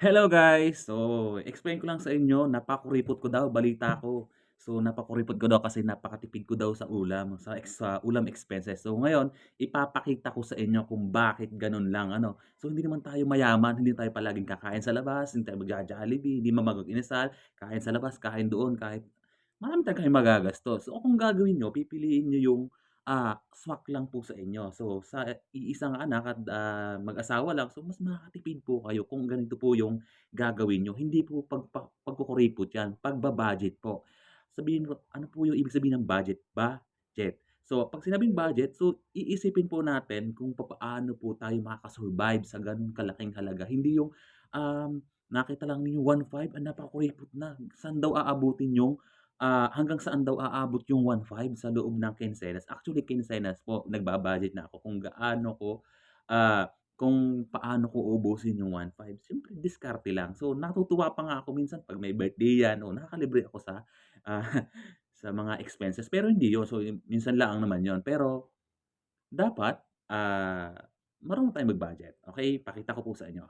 Hello guys! So, explain ko lang sa inyo, napakuripot ko daw, balita ko. So, napakuripot ko daw kasi napakatipid ko daw sa ulam, sa ex sa ulam expenses. So, ngayon ipapakita ko sa inyo kung bakit gano'n lang ano. So, hindi naman tayo mayaman, hindi tayo palaging kakain sa labas, hindi tayo magjo-Jollibee, hindi man mag-inasal, kain sa labas, kain doon, kahit marami tayong magagastos. So, kung gagawin niyo, pipiliin niyo yung, ah, swak lang po sa inyo. So, sa iisang anak at, ah, mag-asawa lang, so mas makakatipid po kayo kung ganito po yung gagawin niyo. Hindi po pagpa pagkukuripot 'yan, pagba-budget po. Sabihin mo, ano po yung ibig sabihin ng budget? Budget. So, 'pag sinabing budget, so iisipin po natin kung papaano po tayo makaka-survive sa gano'n kalaking halaga. Hindi yung, um, nakita lang ninyo 1,500 ah, napakuripot na. Saan daw aabutin yung, ah, hanggang saan daw aabot yung 1,500 sa loob ng kinsenas. Actually, kinsenas po nagba-budget na ako kung gaano ko, ah, kung paano ko uubusin yung 1,500. Siyempre diskarte lang. So, natutuwa pa nga ako minsan 'pag may birthday 'yan o nakakalibre ako sa, ah, sa mga expenses. Pero hindi 'yun. So, minsan lang naman 'yun. Pero dapat, ah, marunong tayong mag-budget. Okey, pakita ko po sa inyo.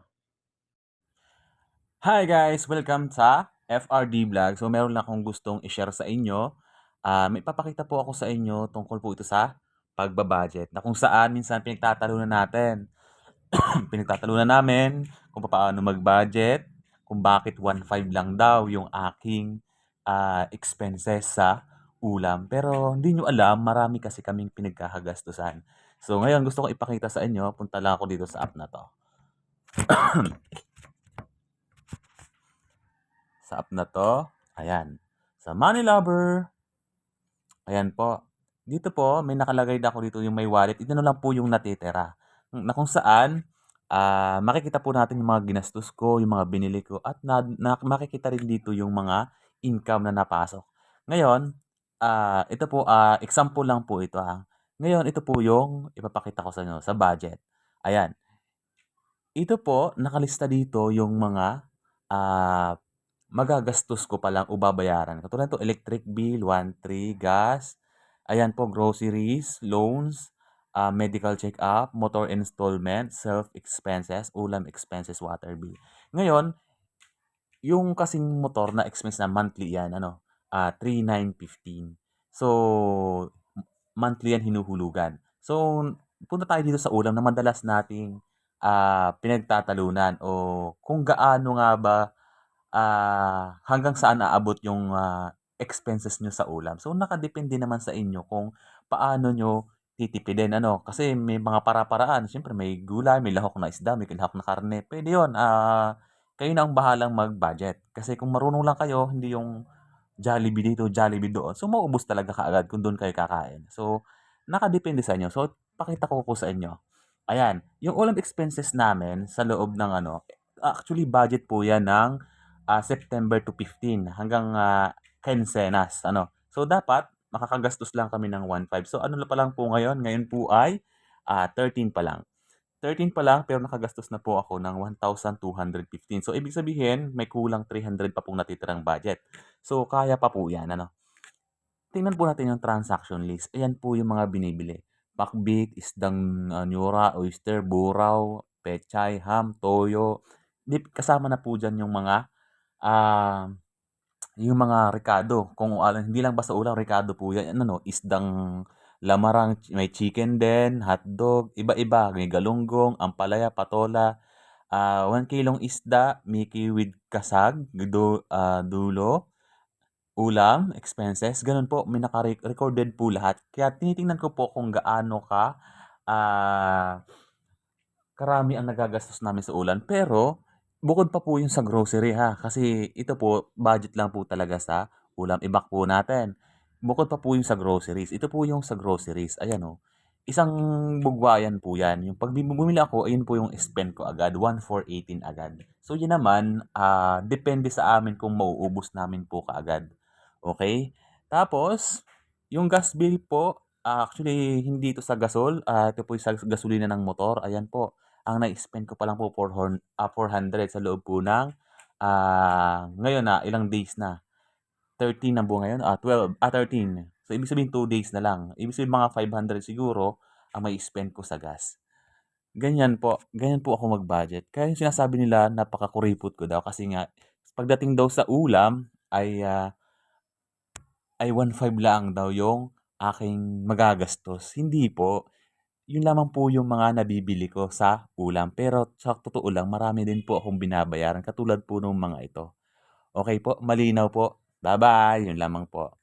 Hi guys! Welcome sa FRD Vlog. So, meron lang akong gustong i-share sa inyo. Ah, may ipapakita po ako sa inyo tungkol po ito sa pagba-budget na kung saan minsan pinagtatalunan natin. Pinagtatalunan namin kung papaano mag-budget, kung bakit 1,500 lang daw yung aking, ah, expenses sa ulam. Pero hindi niyo alam marami kasi kaming pinagkakagastusan. So, ngayon gusto kong ipakita sa inyo, punta lang ako dito sa app na 'to. Sa app na 'to, ayan, sa Money Lover. Ayan po. Dito po may nakalagay na ako dito yung may wallet, ito na lang po yung natitira. Na kung saan, ah, makikita po natin yung mga ginastos ko, yung mga binili ko at na na makikita rin dito yung mga income na napasok. Ngayon, ah, ito po, ah, example lang po ito, ha. Ngayon ito po yung ipapakita ko sa inyo, sa budget. Ayan. Ito po, nakalista dito yung mga, ah, magagastos ko palang o babayaran. Katulad nito, electric bill, 1,300, gas, ayan po, groceries, loans, ah, medical check-up, motor installment, self-expenses, ulam expenses, water bill. Ngayon, yung kasing motor na expense na monthly yan, ano, ah, 3,915. So, monthly yan hinuhulugan. So, punta tayo dito sa ulam na madalas nating ah, pinagtatalunan o kung gaano nga ba ah, hanggang saan aabot yung ah, expenses nyo sa ulam. So, nakadepende naman sa inyo kung paano nyo titipidin. Ano? Kasi may mga para-paraan. Siyempre, may gulay, may lahok na isda, may lahok na karne. Pwede yun. Ah, kayo na ang bahalang mag-budget. Kasi kung marunong lang kayo, hindi yung Jollibee dito, Jollibee doon. So, mauubos talaga kaagad kung doon kayo kakain. So, nakadepende sa inyo. So, pakita ko po sa inyo. Ayan, yung ulam expenses namin sa loob ng ano, actually budget po yan ng ah, September to 15 hanggang ah, Quincenas, ano. So, dapat makakagastos lang kami ng 1,500. So, ano pa lang po ngayon? Ngayon po ay ah, 13 pa lang. 13 pa lang pero nakagastos na po ako ng 1,215. So, ibig sabihin may kulang 300 pa pong natitirang budget. So, kaya pa po yan, ano. Tingnan po natin yung transaction list. Ayan po yung mga binibili. Pakbit, isdang uh, nyura, oyster, buraw, pechay, ham, toyo. Di, kasama na po dyan yung mga ah, yung mga rekado. Kung alam, hindi lang basta ulam, rekado po yan. Ano, no, isdang lamarang, may chicken din, hotdog, iba-iba. May galunggong, ampalaya, patola. ah 1 kilong isda, Mickey with kasag, du, ah, dulo, ulam, expenses, gano'n po, may naka-recorded po lahat. Kaya tinitingnan ko po kung gaano ka ah, karami ang nagagastos namin sa ulam. Pero bukod pa po yung sa grocery ha, kasi ito po budget lang po talaga sa ulam. i po natin. Bukod pa po yung sa groceries. Ito po yung sa groceries. Ayan oh. Isang bugwayan po yan. Yung pag bumili ako, ayun po yung spend ko agad. 1,418 agad. So yun naman, ah, depende sa amin kung mauubos namin po kaagad. Okay? Tapos, yung gas bill po, ah, actually hindi ito sa gasol, ah, ito po yung sa gasolina ng motor. Ayan po, ang na-spend ko pa lang po for horn, ah, 400 sa loob po ng ah, ngayon na, ilang days na. 13 na po ngayon, ah, 12, ah, 13. So, ibig sabihin 2 days na lang. Ibig sabihin mga 500 siguro ang may spend ko sa gas. Ganyan po, ganyan po ako mag-budget. Kaya yung sinasabi nila napakakuripot ko daw kasi nga pagdating daw sa ulam ay, ah ay 1.5 lang daw yung aking magagastos. Hindi po. Yun lamang po yung mga nabibili ko sa ulam. Pero sa totoo lang marami din po akong binabayaran katulad po nung mga ito. Okey po, malinaw po. Ba-bye, yun lamang po.